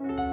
เต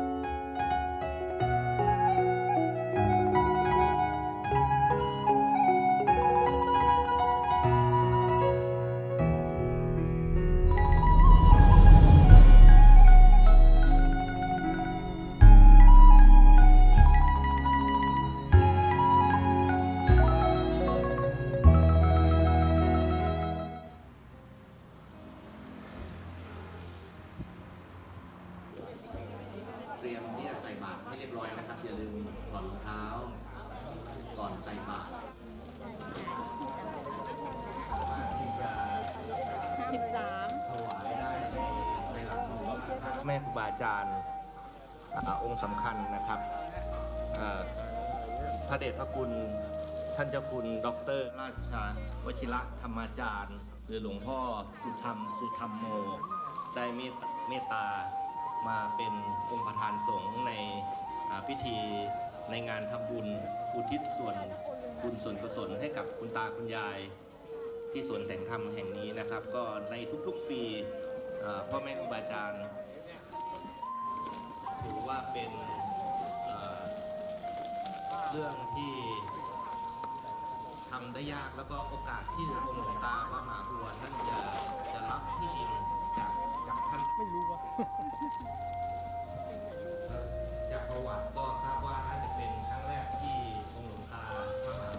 ธรรมโม ได้เมตเมตามาเป็นองค์ประธานสงฆ์ในพิธีในงานทำบุญอุทิศส่วนบุญส่วนกุศลให้กับคุณตาคุณยาย ที่สวนแสงธรรมแห่งนี้นะครับ ก็ในทุกๆปีพ่อแม่ครูบาอาจารย์ถือว่าเป็นเรื่องที่ ทำได้ยากแล้วก็โอกาสที่องค์หลวงตาพระมหาบัวท่านจะจะรับที่ดินจากจากท่านไม่รู้ว่ะจากประวัติก็ทราบว่าน่าจะเป็นครั้งแรกที่องค์หลวงตาพระมหา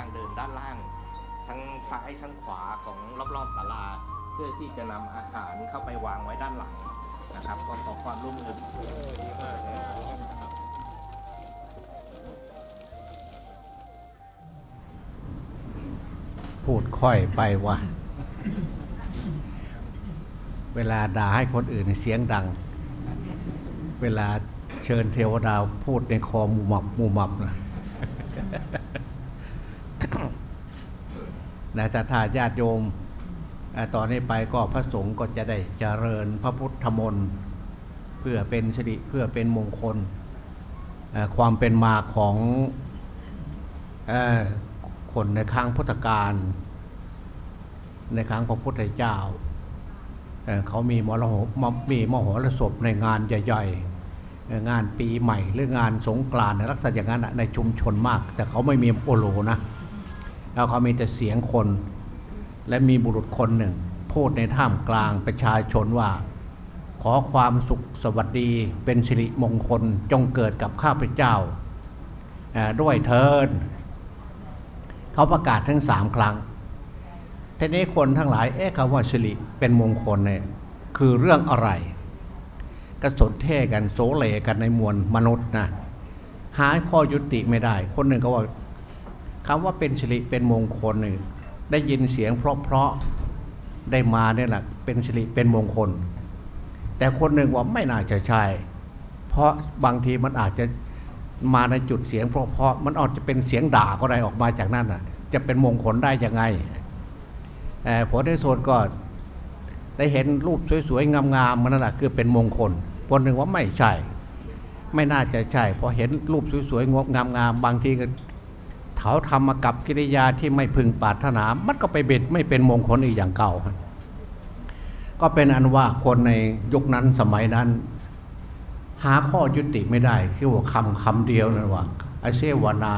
างเดินด้านล่าง ทั้งซ้ายทั้งขวาของรอบๆศาลา เพื่อที่จะนำอาหารเข้าไปวางไว้ด้านหลังนะครับก็ขอความร่วมมือพูดค่อยไปว่ะเวลาด่าให้คนอื่นเสียงดัง เวลาเชิญเทวดาพูดในคอหมูหมับหมูหมับนะ นะจะถ้าญาติโยมเอ่อนนี้ไปก็พระสงฆ์ก็จะได้เจริญพระพุทธมนต์เพื่อเป็นสิริเพื่อเป็นมงคล ความเป็นมาของอคนในครั้งพุทธกาลในครั้งพระพุทธเจ้าเเขามีมรหมมีมโหรสพในงานใหญ่ๆงานปีใหม่หรืองานสงกรานต์ในลักษณะอย่างนั้นในชุมชนมาก แต่เขาไม่มีโอโลนะ แล้วเขามีแต่เสียงคน และมีบุรุษคนหนึ่ง พูดในท่ามกลางประชาชนว่า ขอความสุขสวัสดีเป็นสิริมงคลจงเกิดกับข้าพเจ้า ด้วยเทินเขาประกาศทั้งสามครั้งทีนี้คนทั้งหลายเอ๊ะคำว่าสิริเป็นมงคลเนี่ยคือเรื่องอะไรก็สนเท่กันโสเลกันในมวลมนุษย์นะหาข้อยุติไม่ได้ คนหนึ่งก็ว่า คำว่าเป็นสิริเป็นมงคลนี่ได้ยินเสียงเพราะๆได้มาเนี่ยแหละเป็นสิริเป็นมงคล แต่คนหนึ่งว่าไม่น่าจะใช่ เพราะบางทีมันอาจจะมาในจุดเสียงเพราะๆมันอาจจะเป็นเสียงด่าก็ได้ออกมาจากนั่นอะจะเป็นมงคลได้ยังไงเอ่อผลในส่วนก็ได้เห็นรูปสวยๆงามๆมันนั่นแหละคือเป็นมงคลคนหนึ่งว่าไม่ใช่ ไม่น่าจะใช่เพราะเห็นรูปสวยๆงดงามๆบางทีก็ เขาทำมากับกิริยาที่ไม่พึงปรารถนา มันก็ไปเบ็ดไม่เป็นมงคลอีกอย่างเก่า ก็เป็นอันว่าคนในยุคนั้นสมัยนั้น หาข้อยุติไม่ได้ คือว่าคำคำเดียวนั่นว่าอเซวานา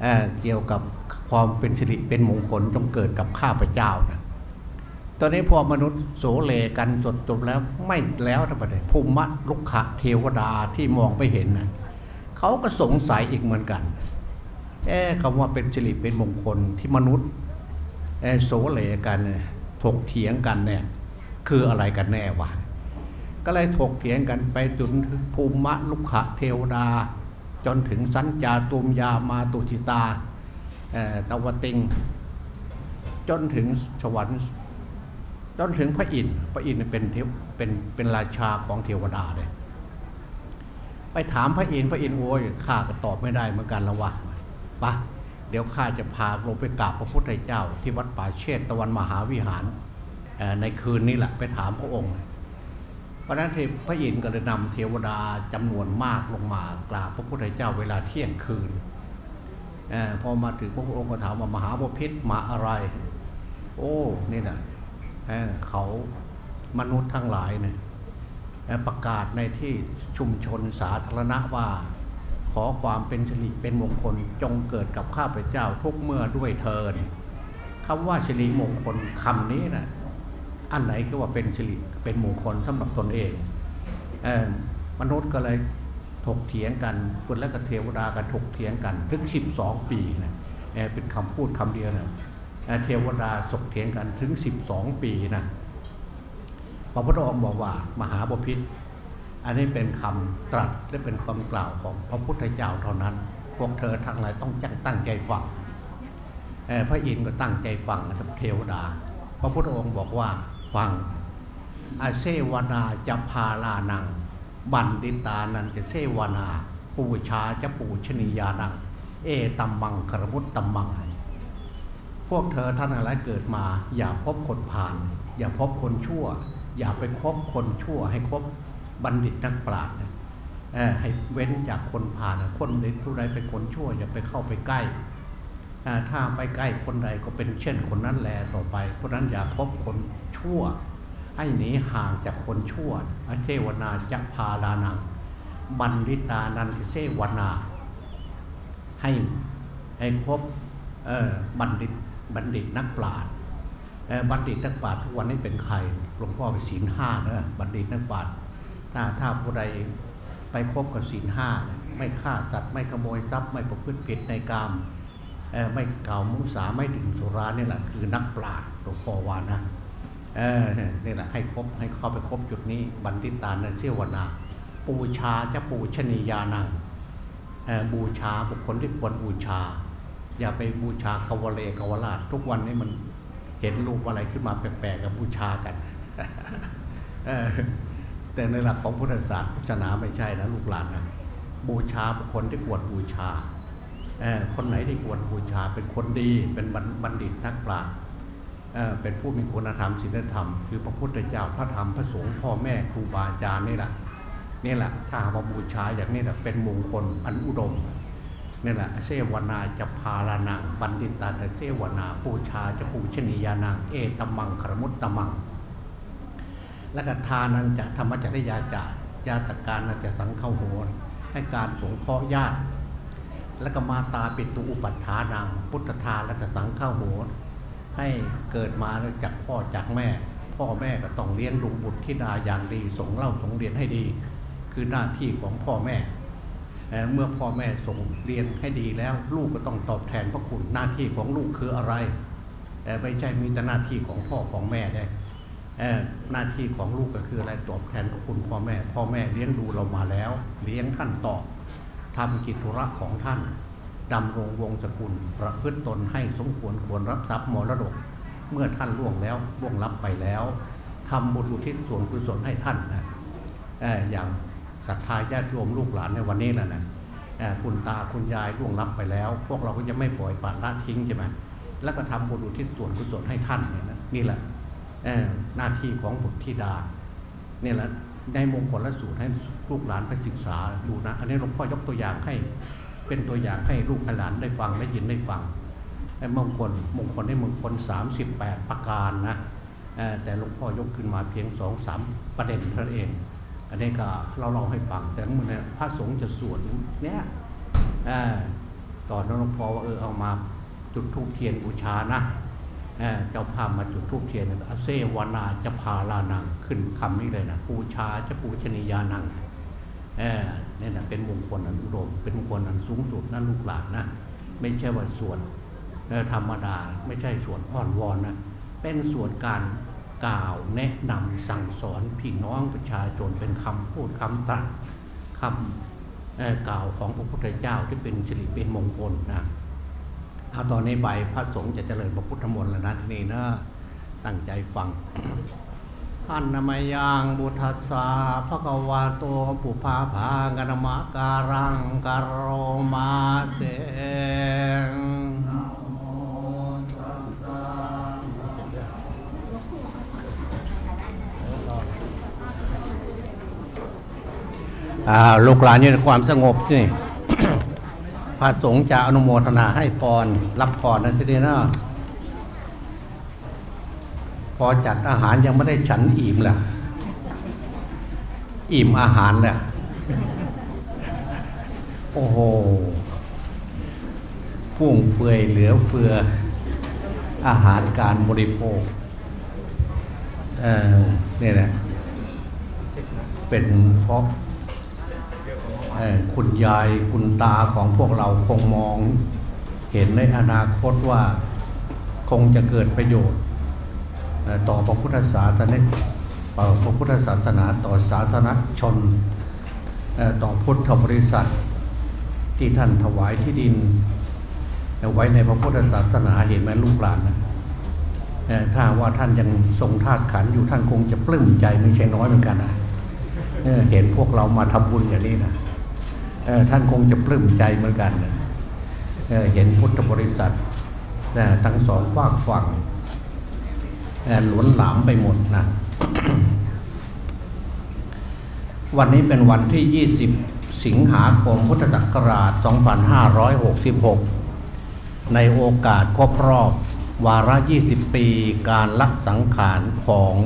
เเกี่ยวกับความเป็นสิริเป็นมงคลจงเกิดกับข้าพเจ้านะตอนนี้พอมนุษย์โสเลกันจดจบแล้วไม่แล้วทั้งประเทศภูมิลุกขะเทวดาที่มองไปเห็นนะเขาก็สงสัยอีกเหมือนกัน เอ๊ะคำว่าเป็นสิริเป็นมงคลที่มนุษย์เอ่อโสเลกันถกเถียงกันเนี่ยคืออะไรกันแน่วะก็เลยถกเถียงกันไปจนถึงภูมิลุขะเทวดา จนถึงสัญจาตุมยามาตุจิตาเอ่อตวติง จนถึงสวรรค์จนถึงพระอินทร์พระอินทร์เป็นเทวเป็นเป็นราชาของเทวดาเลยไปถามพระอินทร์พระอินทร์โอ้ยข้าก็ตอบไม่ได้เหมือนกันละวะ ปะเดี๋ยวข้าจะพาลงไปกราบพระพุทธเจ้า ที่วัดป่าเชตตะวันมหาวิหารในคืนนี้แหละไปถามพระองค์ เพราะนั้นพระอินทร์ก็เลยนำเทวดาจำนวนมากลงมากราบพระพุทธเจ้าเวลาเที่ยงคืนอพอมาถึงพระองค์ก็ถามว่ามหาบพิษมาอะไร โอ้นี่นะเเขามนุษย์ทั้งหลายเนี่ยประกาศในที่ชุมชนสาธารณะว่า ขอความเป็นสิริเป็นมงคลจงเกิดกับข้าพเจ้าทุกเมื่อด้วยเทินคำว่าสิริมงคลคำนี้นะอันไหนคือว่าเป็นสิริเป็นมงคลสำหรับตนเองเออมนุษย์ก็เลยถกเถียงกันคนและกเทวดากันถกเถียงกันถึง 12 ปีนะเเป็นคำพูดคำเดียวนะเอ่อเทวดาถกเถียงกันถึง 12 ปีนะพระพุทธองค์บอกว่ามหาบพิษ อันนี้เป็นคำตรัสและเป็นคำกล่าวของพระพุทธเจ้าเท่านั้น พวกเธอทั้งหลายต้องจังตั้งใจฟังพระอินทร์ก็ตั้งใจฟังนะครับเทวดา พระพุทธองค์บอกว่าฟังอาเซวนาจะพาลานัง บันดิตานันจะเซวนา ปูชาจะปูชนียานัง เอตัมมังคารมุตตัมมัง พวกเธอท่านอะไรเกิดมา อย่าพบคนผ่าน อย่าพบคนชั่ว อย่าไปคบคนชั่วให้คบ บัณฑิตนักปราชญ์ให้เว้นจากคนผ่านนะคนใดผู้ใดเป็นคนชั่วอย่าไปเข้าไปใกล้ถ้าไปใกล้คนใดก็เป็นเช่นคนนั้นแลต่อไป เพราะนั้นอย่าคบคนชั่ว ให้หนีห่างจากคนชั่วอเจวนาจะพาลานังบัณฑิตานันทิเสวนา ให้ให้คบบัณฑิตบัณฑิตนักปราชญ์บัณฑิตนักปราชญ์ทุกวันนี้เป็นใครหลวงพ่อไปศีลห้าเนอะบัณฑิตนักปราชญ์ ถ้าถ้าผู้ใดไปคบกับศีลห้าไม่ฆ่าสัตว์ไม่ขโมยทรัพย์ไม่ประพฤติผิดในกามเออไม่เก่ามุสาไม่ดื่มสุรานี่แหละคือนักปราชญ์หลวงพ่อวานะเออนี่แหละให้ครบให้เข้าไปครบจุดนี้บัณฑิตานันเสียวนาปูชาจะปูชนียานังเออบูชาบุคคลที่ควรบูชา อย่าไปบูชากวเลกวราชทุกวันนี้มันเห็นรูปอะไรขึ้นมาแปลกๆกับบูชากันเออ แต่ในหลักของพุทธศาสนาไม่ใช่นะลูกหลานนะบูชาคคลที่ควรบูชาคนไหนที่ควรบูชาเป็นคนดีเป็นบัณฑิตนักปราชญ์เป็นผู้มีคุณธรรมศีลธรรมคือพระพุทธเจ้าพระธรรมพระสงฆ์พ่อแม่ครูบาอาจารย์นี่แหละนี่แหละถ้าหากว่าบูชาอย่างนี้แหละเป็นมงคลอันอุดมนี่แหละเสวนาจะพาลานังบัณฑิตาจะเสวนาปูชาจะปูชนียานังเอตมังครมุตตมัง และก็ทานันจะธรรมจริยาจายาตการนันจะสังเข้าโหรให้การสงเคราะห์ญาติ และก็มาตาปิตุอุปัฏฐานังพุทธทานและจะสังเข้าโหรให้เกิดมาจากพ่อจากแม่ พ่อแม่ก็ต้องเลี้ยงดูบุตรธิดาอย่างดีส่งเล่าสงเรียนให้ดี คือหน้าที่ของพ่อแม่เอ่เมื่อพ่อแม่ส่งเรียนให้ดีแล้ว ลูกก็ต้องตอบแทนพระคุณหน้าที่ของลูกคืออะไรเอ่ไม่ใช่มีแต่หน้าที่ของพ่อของแม่ได้ หน้าที่ของลูกก็คืออะไรตอบแทนพระคุณพ่อแม่ พ่อแม่เลี้ยงดูเรามาแล้ว เลี้ยงท่านตอบทำกิจธุระของท่านดำรงวงศกุล ประพฤติตนให้สมควรควรรับทรัพย์มรดก เมื่อท่านล่วงแล้วล่วงลับไปแล้วทำบุญอุทิศส่วนกุศลให้ท่านนะเอ่อย่างศรัทธาญาติโยมลูกหลานในวันนี้แหละนะเอ่อคุณตาคุณยายล่วงลับไปแล้ว พวกเราก็จะไม่ปล่อยปละละทิ้งใช่ไหมแล้วก็ทำบุญอุทิศส่วนกุศลให้ท่านเนี่ยนะนี่แหละ หน้าที่ของบุตรธิดาเนี่ยแหละในมงคลและสูตรให้ลูกหลานไปศึกษาดูนะ อันนี้หลวงพ่อยกตัวอย่างให้เป็นตัวอย่างให้ลูกหลานได้ฟังได้ยินได้ฟังไอ้มงคลมงคลได้มงคล 38 ประการนะแต่หลวงพ่อยกขึ้นมาเพียงสองสามประเด็นเท่านั้นเอง อันนี้ก็เราเล่าให้ฟัง แต่ทั้งหมดเนี่ยพระสงฆ์จะสวดเนี่ยเอ่อตอนนั้นหลวงพ่อว่าเออเอามาจุดธูปเทียนบูชานะ เจ้าภาพมาจุดธูปเทียนอาเซวานาจะพาลานังขึ้นคำนี้เลยนะบูชาจะปูชนียานังเนี่ยนะเป็นมงคลอันอุดมเป็นมงคลอันสูงสุดนะลูกหลานนะไม่ใช่ว่าส่วนธรรมดาไม่ใช่ส่วนอ่อนวอนนะเป็นส่วนการกล่าวแนะนำสั่งสอนพี่น้องประชาชนเป็นคำพูดคำตรัสคำกล่าวของพระพุทธเจ้าที่เป็นสิริเป็นมงคลนะ เอาตอนนี้ใบพระสงฆ์จะเจริญพระพุทธมนต์แล้วนะทีนี้นะตั้งใจฟังอันนามยังบุทัสสะภะคะวะโตปุพาภากนมะการังกโรมาเจงอ่าลูกหลานอยู่ในความสงบนี่ พระสงฆ์จะอนุโมทนาให้พรรับพรนะทีนี้นะพอจัดอาหารยังไม่ได้ฉันอิ่มแหละอิ่มอาหารแหละโอ้โหฟุ่งเฟือยเหลือเฟืออาหารการบริโภคเออนี่แหละเป็นเพราะ คุณยายคุณตาของพวกเราคงมอง เห็นในอนาคตว่าคงจะเกิดประโยชน์ต่อพระพุทธศาสนาต่อพระพุทธศาสนาต่อศาสนชน ต่อพุทธบริษัท ที่ท่านถวายที่ดินเอาไว้ในพระพุทธศาสนาเห็นไหมลูกหลานนะถ้าว่าท่านยังทรงธาตุขันธ์อยู่ท่านคงจะปลื้มใจไม่ใช่น้อยเหมือนกันนะเห็นพวกเรามาทำบุญอย่างนี้นะ ท่านคงจะปลื้มใจเหมือนกันเเห็นพุทธบริษัททั้งสองฝากฝั่งหลวนหลามไปหมดนะวันนี้เป็นวันที่ 20 สิงหาคมพุทธศักราช 2566 ในโอกาสครบรอบวาระ 20 ปีการละสังขารของ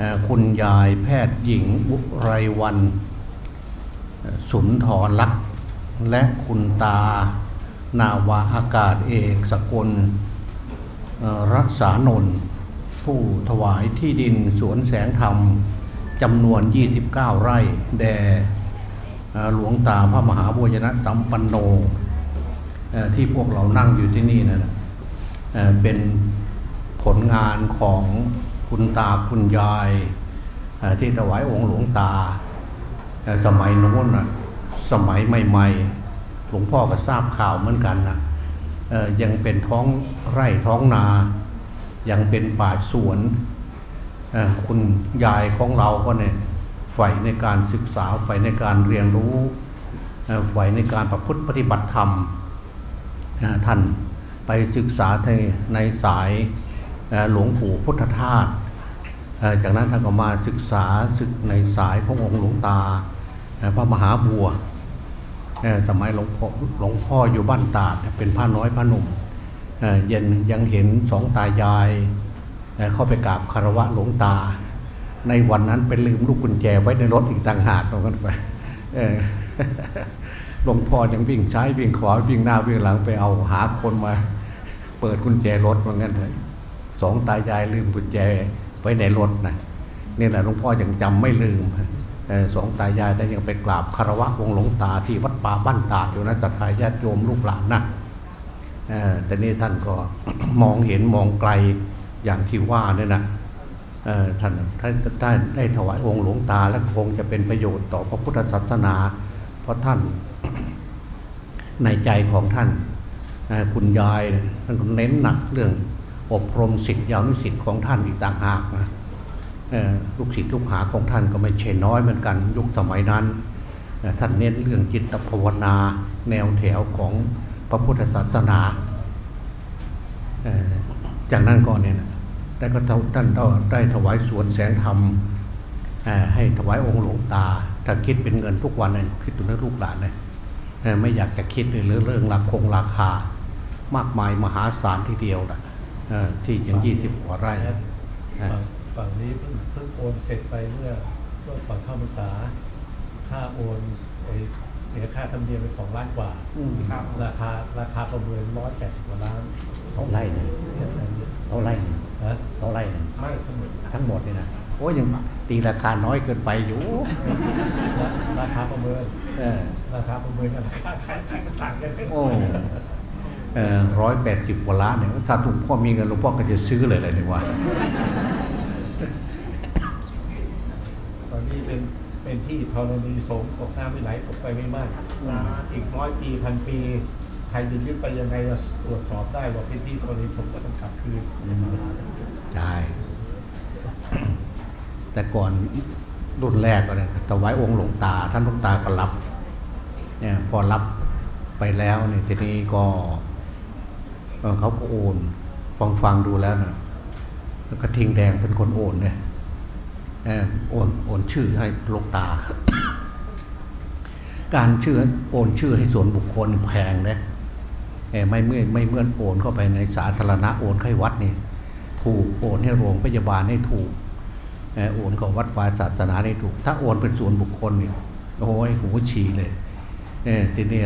อคุณยายแพทย์หญิงอุไรวัน สุนทรลักษณ์และคุณตานาวาอากาศเอกสกลรักษานนท์ผู้ถวายที่ดินสวนแสงธรรมจำนวน 29 ไร่ แด่เอ่อหลวงตาพระมหาบุญนะสัมปันโง่ที่พวกเรานั่งอยู่ที่นี่นะเอ่อเป็นผลงานของคุณตาคุณยายที่ถวายองค์หลวงตา สมัยโน้นนะสมัยใหม่ๆหลวงพ่อก็ทราบข่าวเหมือนกันนะยังเป็นท้องไร่ท้องนา ยังเป็นป่าสวนคุณยายของเราก็เนี่ยใฝ่ในการศึกษาใฝ่ในการเรียนรู้ใฝ่ในการประพฤติปฏิบัติธรรมท่านไปศึกษาในในสายหลวงปู่พุทธทาสจากนั้นท่านก็มาศึกษาศึกในสายขององค์หลวงตา พระมหาบัวสมัยหลวงพ่อหลวงพ่ออยู่บ้านตาดเป็นพระน้อยพระหนุ่มเยังยังเห็นสองตายายเข้าไปกราบคารวะหลวงตา ในวันนั้นไปลืมลูกกุญแจไว้ในรถอีกต่างหากตรงนั้นไปหลวงพ่อยังวิ่งซ้ายวิ่งขวาวิ่งหน้าวิ่งหลังไปเอาหาคนมา เปิดกุญแจรถว่างั้นเลยสองตายายลืมกุญแจไว้ในรถนะนี่แหละหลวงพ่อยังจำไม่ลืมเสองตายายแต่ยังไปกราบคารวะองค์หลวงตาที่วัดป่าบ้านตาดอยู่นะศรัทธาญาติโยมลูกหลานนะแต่นี่ท่านก็มองเห็นมองไกลอย่างที่ว่าเนี่ยนะท่านท่านได้ถวายองค์หลวงตาและคงจะเป็นประโยชน์ต่อพระพุทธศาสนา เพราะท่านในใจของท่านคุณยายท่านเน้นหนักเรื่องอบรมศิษย์ยาวนิสิตของท่านอีกต่างหากนะ ลูกศิษย์ลูกหาของท่านก็ไม่ใช่น้อยเหมือนกันยุคสมัยนั้นเอ่อท่านเน้นเรื่องจิตภาวนาแนวแถวของพระพุทธศาสนาเอ่อจากนั้นก็เนี่ยนะแต่ก็ท่านได้ถวายสวนแสงธรรมเอ่อให้ถวายองค์หลวงตา ถ้าคิดเป็นเงินทุกวันเนี่ยคิดดูนะลูกหลานเลยเอ่อไม่อยากจะคิดเลยเรื่องเรื่องราคงราคา มากมายมหาศาลทีเดียวนะเอ่อที่ยังยี่สิบกว่าไร่ครับอ่า ฝั่งฝั่งนี้เพิ่งเพิ่งโอนเสร็จไปเมื่อเมื่อก่อนเข้าพรรษาค่าโอนไอ้เสียค่าธรรมเนียมไปสองล้านกว่า อืมราคาราคาประเมินร้อยแปดสิบกว่าล้านเท่าไร่หนึ่งเท่าไร่หนึ่งนะเท่าไร่หนึ่งไม่ทั้งหมดทั้งหมดนี่นะโอ้ยยังตีราคาน้อยเกินไปอยู่ ราราคาประเมินเออ ราคาประเมินกับราคาขายจริงมันต่างกันโอ้ร้อยแปดสิบกว่าล้านเนี่ยถ้าหลวงพ่อมีเงินหลวงพ่อก็จะซื้อเลยเลยดีกว่า ตอ นนี้เป็นเป็นที่ธรณีสงฆ์ตกน้ำไม่ไหลตกไฟไม่ไหม้อีกร้อยปีพันปี ใครจะยึดไปยังไงจะตรวจสอบได้ว่าเป็นที่ธรณีสงฆ์ก็ต้องกลับคืนใช่แต่ก่อนรุ่นแรกก็เนี่ยถวายองค์หลวงตา ท่านหลวงตาก็รับเนี่ยพอรับไปแล้วเนี่ยทีนี้ก็เอ่อเขาก็โอน ฟังฟังดูแล้วนะแล้วกระทิงแดงเป็นคนโอนเนี่ยเอ่อ โอนโอนชื่อให้ลวงตา การชื่อโอนชื่อให้ส่วนบุคคลแพงนะไม่เมื่อไม่เมื่อโอนเข้าไปในสาธารณะโอนให้วัดนี่ถูกโอนให้โรงพยาบาลให้ถูกโอนกับวัดวายศาสนาให้ถูก ถ้าโอนเป็นส่วนบุคคลเนี่ยโอ้ยหูฉีเลยเออทีนี้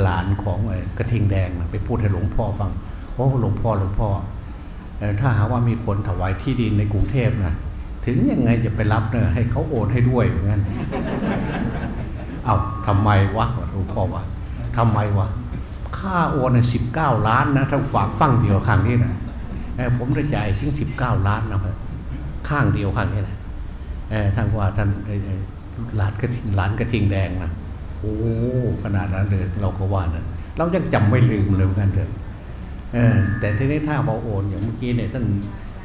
หลานของกระทิงแดงไปพูดให้หลวงพ่อฟังโอ้หลวงพ่อหลวงพ่อเอ่อถ้าหากว่ามีคนถวายที่ดินในกรุงเทพนะ ถึงยังไงจะไปรับเนี่ยให้เขาโอนให้ด้วยอย่างนั้นเอาทำไมวะหลวงพ่อวะทำไมวะค่าโอนสิบเก้าล้านนะทั้งฝากฟั่งเดียวครั้งนี้นะเอ่อผมได้จ่ายถึงสิบเก้าล้านนะครับข้างเดียวครั้งนี้นะเออท่านว่าท่านเอ่อเอ่อหลานกระทิงหลานกระทิงแดงนะโอ้ขนาดนั้นเลยเราก็ว่านะเรายังจำไม่ลืมเลยเหมือนกันเถอะเออแต่ทีนี้ถ้าเราโอนอย่างเมื่อกี้เนี่ยท่าน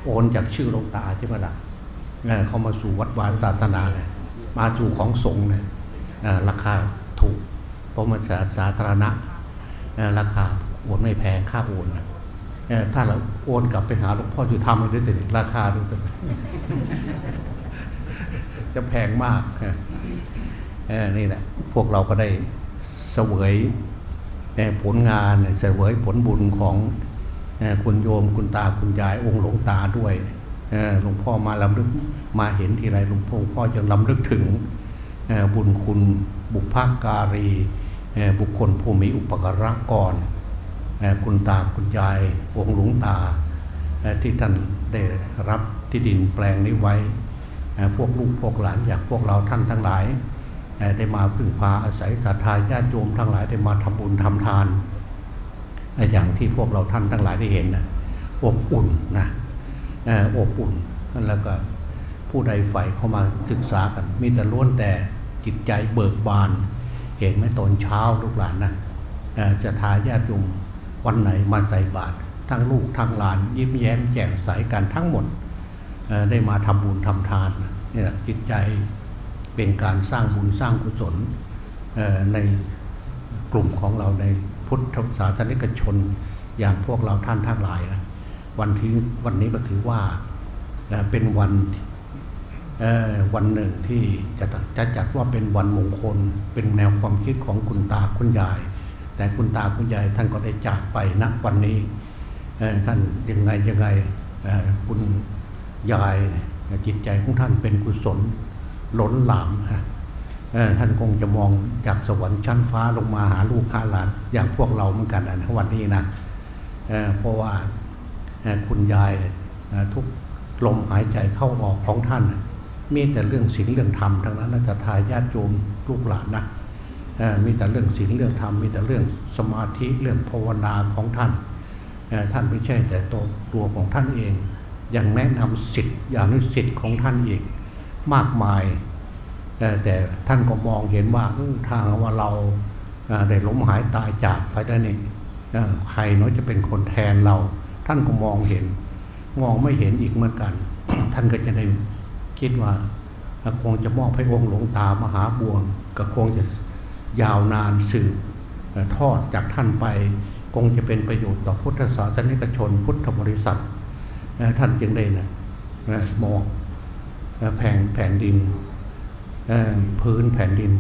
โอนจากชื่อหลวงตาใช่ไหมล่ะ เออเขามาสู่วัดวาศาสนาเนี่ยมาสู่ของสงฆ์เนี่ยเอ่อราคาถูก เพราะมันสาสาธารณะเอ่อราคาโอนไม่แพงค่าโอนนะเอ่อถ้าเราโอนกลับไปหาหลวงพ่ออยู่ทำด้วยสิราคาดูจะจะแพงมากเออนี่แหละพวกเราก็ได้เสวยเอ่อผลงานเสวยผลบุญของเอ่อคุณโยมคุณตาคุณยายองค์หลวงตาด้วยเอ่อ หลวงพ่อมาลำลึกมาเห็นทีไรหลวงพ่อพ่อจะลำลึกถึงบุญคุณบุพการีบุคคลผู้มีอุปการะก่อนคุณตาคุณยายองค์หลวงตาที่ท่านได้รับที่ดินแปลงนี้ไว้ พวกลูกพวกหลานอยากพวกเราท่านทั้งหลาย ได้มาพึ่งพาอาศัยศรัทธาญาติโยมทั้งหลายได้มาทำบุญทำทาน อย่างที่พวกเราท่านทั้งหลายได้เห็นนะอบอุ่นนะ อ่ออบอุ่นแล้วก็ผู้ใดใฝ่เข้ามาศึกษากัน มีแต่ล้วนแต่จิตใจเบิกบาน เห็นไหมตอนเช้าลูกหลานนะจะทาญาติโยมวันไหนมาใส่บาตรทั้งลูกทั้งหลานยิ้มแย้มแจ่มใสกันทั้งหมดได้มาทำบุญทำทานนี่ยจิตใจเป็นการสร้างบุญสร้างกุศลในกลุ่มของเราในพุทธศาสนิกชนอย่างพวกเราท่านทั้งหลายนะ วันที่วันนี้ก็ถือว่าเป็นวันวันหนึ่งที่จะจะจัดว่าเป็นวันมงคล เป็นแนวความคิดของคุณตาคุณยาย แต่คุณตาคุณยายท่านก็ได้จากไปณวันนี้ท่านยังไงยังไงคุณยายจิตใจของท่านเป็นกุศลล้นหลามฮะเอ่อท่านคงจะมองจากสวรรค์ชั้นฟ้าลงมาหาลูกค้าหลานอย่างพวกเราเหมือนกันนะวันนี้นะเพราะว่า คุณยายทุกลมหายใจเข้าออกของท่าน มีแต่เรื่องศีลเรื่องธรรมทั้งนั้นนะจะทายญาติโยมลูกหลานนะมีแต่เรื่องศีลเรื่องธรรมมีแต่เรื่องสมาธิเรื่องภาวนาของท่าน ท่านไม่ใช่แต่ตัวตัวของท่านเองยังแนะนำสิทธิ์อย่างนี้สิทธิ์ของท่านอีกมากมาย แต่ท่านก็มองเห็นว่าทางว่าเราได้ล้มหายตายจากไปได้นี่ใครเนาะจะเป็นคนแทนเรา ท่านก็มองเห็น มองไม่เห็นอีกเหมือนกัน ท่านก็จะได้คิดว่าคงจะมอบให้องค์หลวงตามหาบวงก็คงจะยาวนานสืบทอดจากท่านไป คงจะเป็นประโยชน์ต่อพุทธศาสนิกชน พุทธบริษัทท่านจึงได้นะเอ่อมองแผ่นแผ่นดินพื้นแผ่นดิน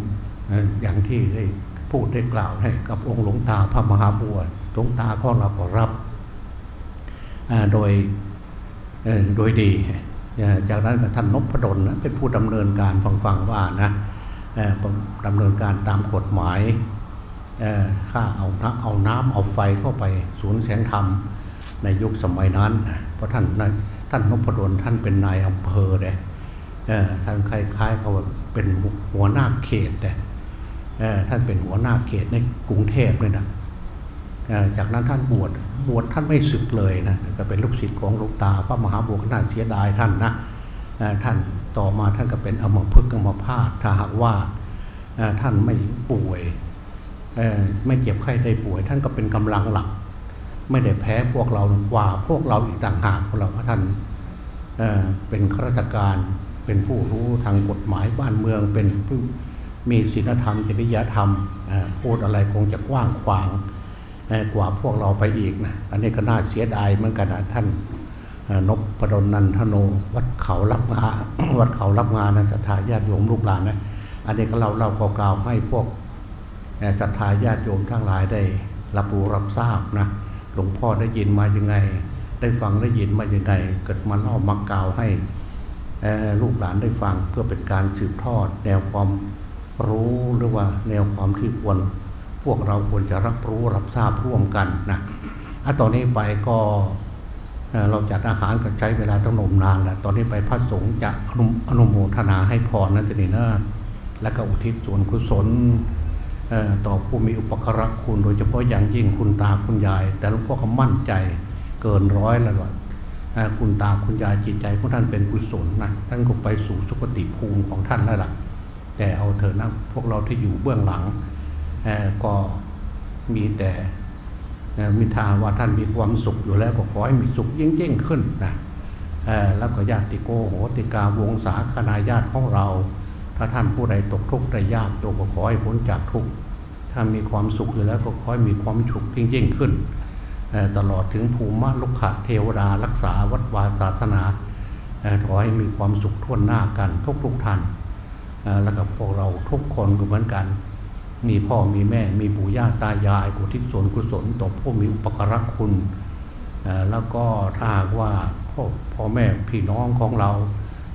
อย่างที่ได้พูดได้กล่าวให้กับองค์หลวงตาพระมหาบัวหลวงตาของเราก็รับ โดยโดยดี จากนั้นก็ท่านนพดลเป็นผู้ดำเนินการฟังฟังว่านะดำเนินการตามกฎหมายค่าเอาน้ำเอาน้ำเอาไฟเข้าไปศูนย์แสงธรรมในยุคสมัยนั้น เพราะท่านท่านนพดลท่านเป็นนายอำเภอเลยท่านคล้ายๆเขาเป็นหัวหน้าเขตเลยท่านเป็นหัวหน้าเขตในกรุงเทพเลยนะ จากนั้นท่านบวชบวชท่านไม่ศึกเลยนะก็เป็นลูกศิษย์ของหลวงตาพระมหาบัวขนาดเสียดายท่านนะท่านต่อมาท่านก็เป็นอมพฤกอมพาตถ้าหากว่าท่านไม่ป่วยไม่เจ็บไข้ได้ป่วย ท่านก็เป็นกำลังหลัก ไม่ได้แพ้พวกเรากว่าพวกเราอีกต่างหากเพราะเราว่าท่านเเป็นข้าราชการเป็นผู้รู้ทางกฎหมายบ้านเมืองเป็นผู้มีศีลธรรมจริยธรรมพูดอะไรคงจะกว้างขวางเอ่อ กว่าพวกเราไปอีกนะอันนี้ก็น่าเสียดายเหมือนกันนะท่านเอ่อนพดลนันทโนวัดเขารับงานวัดเขารับงานนะศรัทธาญาติโยมลูกหลานนะอันนี้ก็เราเรากล่าวให้พวกศรัทธาญาติโยมทั้งหลายได้รับรู้รับทราบนะหลวงพ่อได้ยินมายังไง ได้ฟังได้ยินมายังไง เกิดมาเล่ามากล่าวให้ลูกหลานได้ฟังเพื่อเป็นการสืบทอด แนวความรู้หรือว่าแนวความที่ควร วกเราควรจะรับรู้รับทราบร่วมกันนะอะตอนนี้ไปก็เราจัดอาหารก็ใช้เวลาตั้งนมนานแล้วตอนนี้ไปพระสงฆ์จะอนุอนุโมทนาให้พรนั่นสินี่นะแล้วก็อุทิศส่วนกุศลต่อผู้มีอุปการะคุณ โดยเฉพาะอย่างยิ่งคุณตาคุณยาย แต่หลวงพ่อก็มั่นใจเกินร้อยแล้วว่าเอ่อคุณตาคุณยายจิตใจของท่านเป็นกุศลนะท่านก็ไปสู่สุคติภูมิของท่านแล้วล่ะแต่เอาเถอะนะพวกเราที่อยู่เบื้องหลัง ก็มีแต่มิทาว่าท่านมีความสุขอยู่แล้วก็ขอให้มีสุขยิ่งยิ่งๆขึ้นนะแล้วก็ญาติโกโหติกาวงศาคณาญาติของเรา ถ้าท่านผู้ใดตกทุกข์ได้ยากโยก็ขอให้พ้นจากทุกข์ถ้ามีความสุขอยู่แล้วก็ขอให้มีความสุขยิ่งยิ่งๆขึ้น ตลอดถึงภูมิลุกขะเทวดารักษาวัดวาศาสนาขอให้มีความสุขทั่วหน้ากันทุกทุกท่านแล้วก็พวกเราทุกคนก็เหมือนกัน มีพ่อมีแม่ มีปู่ย่าตายายกุทิศส่วนกุศลต่อผู้มีอุปการะคุณ แล้วก็ถ้าหากว่าพ่อพ่อแม่พี่น้องของเรา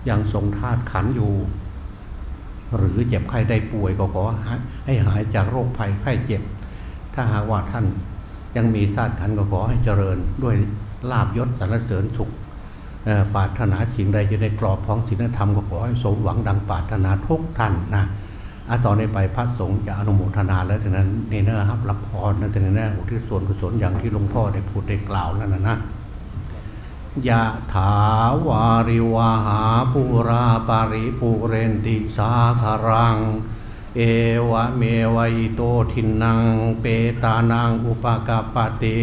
ยังทรงธาตุขันอยู่ หรือเจ็บไข้ได้ป่วยก็ขอให้หายจากโรคภัยไข้เจ็บ ถ้าหากว่าท่านยังมีธาตุขันก็ขอให้เจริญด้วยลาบยศสรรเสริญสุขปาถนาสิ่งใดอยู่ในกรอบของศีลธรรมก็ขอให้สมหวังดังปาถนาทุกท่านนะ อาต่อนนี้ไปพระสงฆ์จะอนุโมทนาแล้วถึงนั้นนี่นะครับรับพรนะถึงนั้นอุทิศส่วนกุศลอย่างที่หลวงพ่อได้พูดได้กล่าวแล้วนะนะยะถาวาริวาหาปุราปาริปุเรนติสาคารัง เอวะเมวะอิโตทินัง เปตานังอุปกาปติ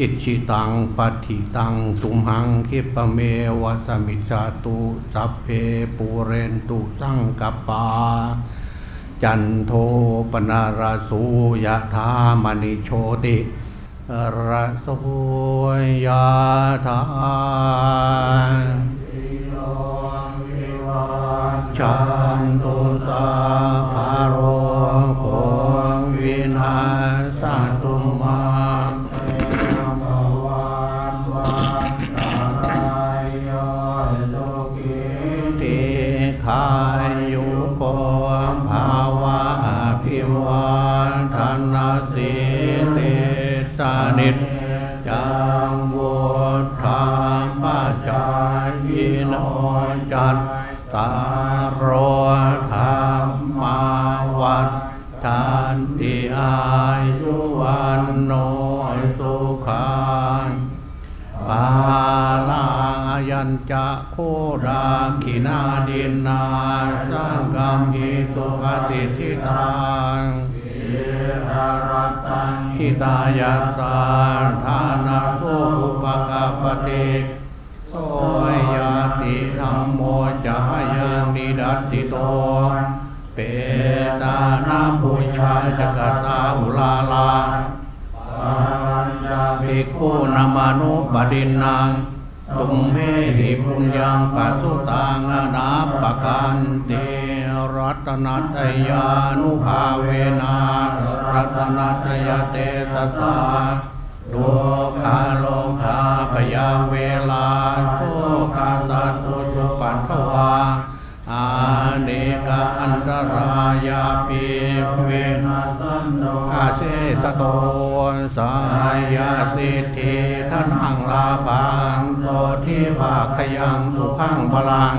อิชิตังปัติตังตุมหังคิปะเมวะสมิจาตุสัพเพปุเรนตุสังกปา จันโทปนาราสูยะธามณิโชติระโสยะธาจันโทสาภาโรโควินาสัน นาดินนาสังกัมหิสุปฏิทิตังทิตายัสสาทานาโสอุปกาปติโสยาติธรรมโมจายังนิดัสสิโตเปตานาปุชาจกตาอุลาลาภิกขุนามานุปดินนาง ตุมเมหิปุญญังปัสสุตังอนาปกันเตรัตนัตยานุภาเวนารัตนัตยเตตสสะโลคาโลคาปยาเวลาโตกาสัตตุจุปันทวาอา เนกอันตรายาปีเวนะอาเซสโตสายาสิทธิท่านหังลาพังโสทิภาคยังสุขังพลัง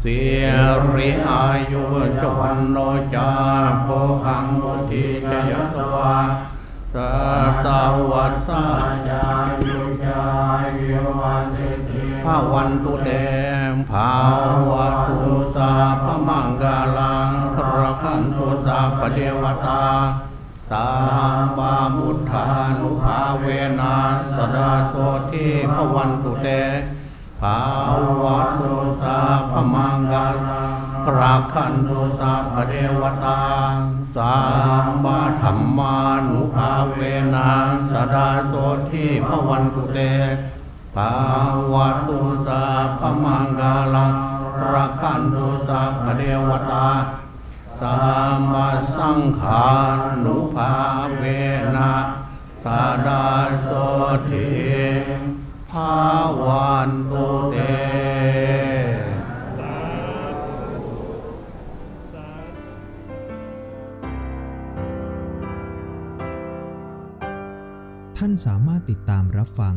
เสียริอายุจวันโนจาโพคังมุทิจยสวาสตาวัสสายายุจายวันเตภาวันตุเต มภาวะตุสาพมังกาลังรักันตุสาปเดวตาตามบามุทธานุภาเวนะสดาโสทิพวันตุเตภาวะตุสาพมังกาลังรักันตุสาปเดวตาสามบาธรรมานุภาเวนะสดาโสทิพวันตุเต ภาวะตุสาพมังกาลังรักันตุสาพเดวตาสามมาสังขานุภาเวนะสาดาโสทิภาวันตุเตท่านสามารถติดตามรับฟัง